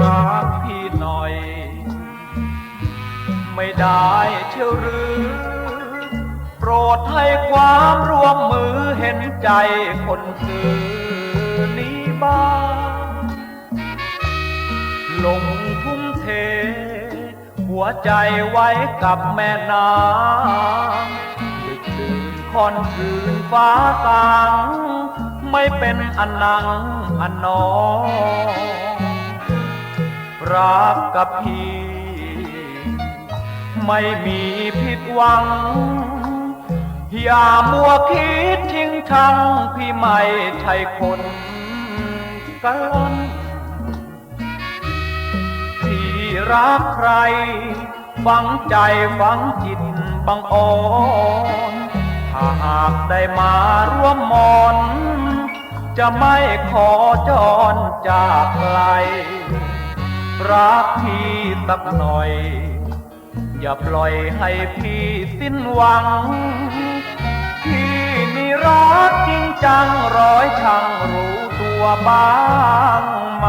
รักพี่หน่อย ไม่ได้เชียวหรือ รดให้ความร่วมมือเห็นใจคนซื้อนี้บ้างลงทุ่มเท หัวใจไว้กับแม่นางดึกดื่นคอนคืนฟ้ากลางไม่เป็นอันนังอันนองรักกับพี่ ไม่มีผิดหวัง อย่ามัวคิดชิงชังพี่ไม่ใช่คนกันที่รักใคร ฝังใจฝังจิตบังอ่อนถ้าหากได้มาร่วมมอน จะไม่ขอจรจากไกลรักพี่สักหน่อย อย่าปล่อยให้พี่สิ้นหวัง พี่นี่รักจริงจังร้อยช่างรู้ตัวบ้างไหม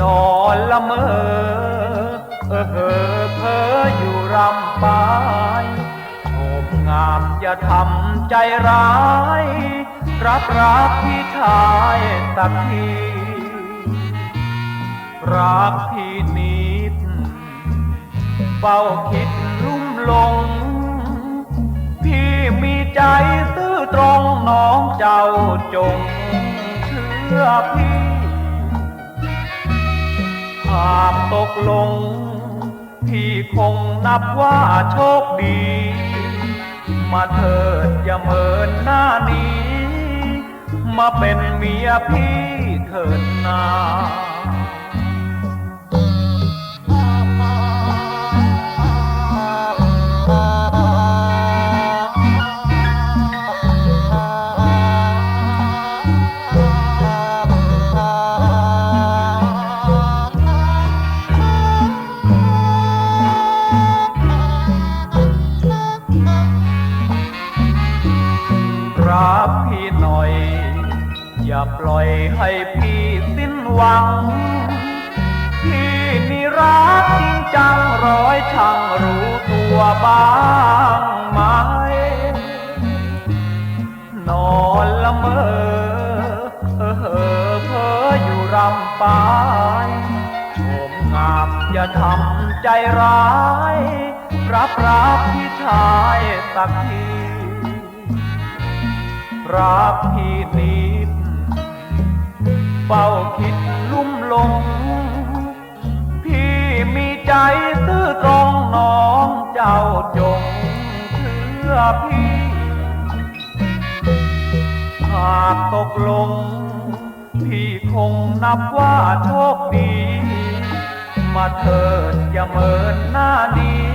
นอนละเมอเออเออเพ้ออยู่รำไปโอบงามอย่าทำใจร้าย รับรักพี่ชายสักที รักพี่นิด เฝ้าคิดลุ่มหลง พี่มีใจซื่อตรงน้องเจ้าจงเชื่อพี่หากตกลง พี่คงนับว่าโชคดี มาเถิดอย่าเมินหน้านี้ มาเป็นเมียพี่เถิดนา รักพี่หน่อย อย่าปล่อยให้พี่สิ้นหวัง พี่นี่รักจริงจังร้อยช่างรู้ตัวบ้างไหม นอนละเมอเออเออเพ้ออยู่รำไปโฉมงามอย่าทำใจร้าย รับรักพี่ชายสักที รักพี่นิดเฝ้าคิดลุ่มหลง พี่มีใจซื่อตรงน้องเจ้าจงเชื่อพี่หากตกลง พี่คงนับว่าโชคดี มาเถิดอย่าเมินหน้านี้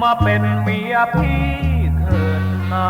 มาเป็นเมียพี่เถิดนา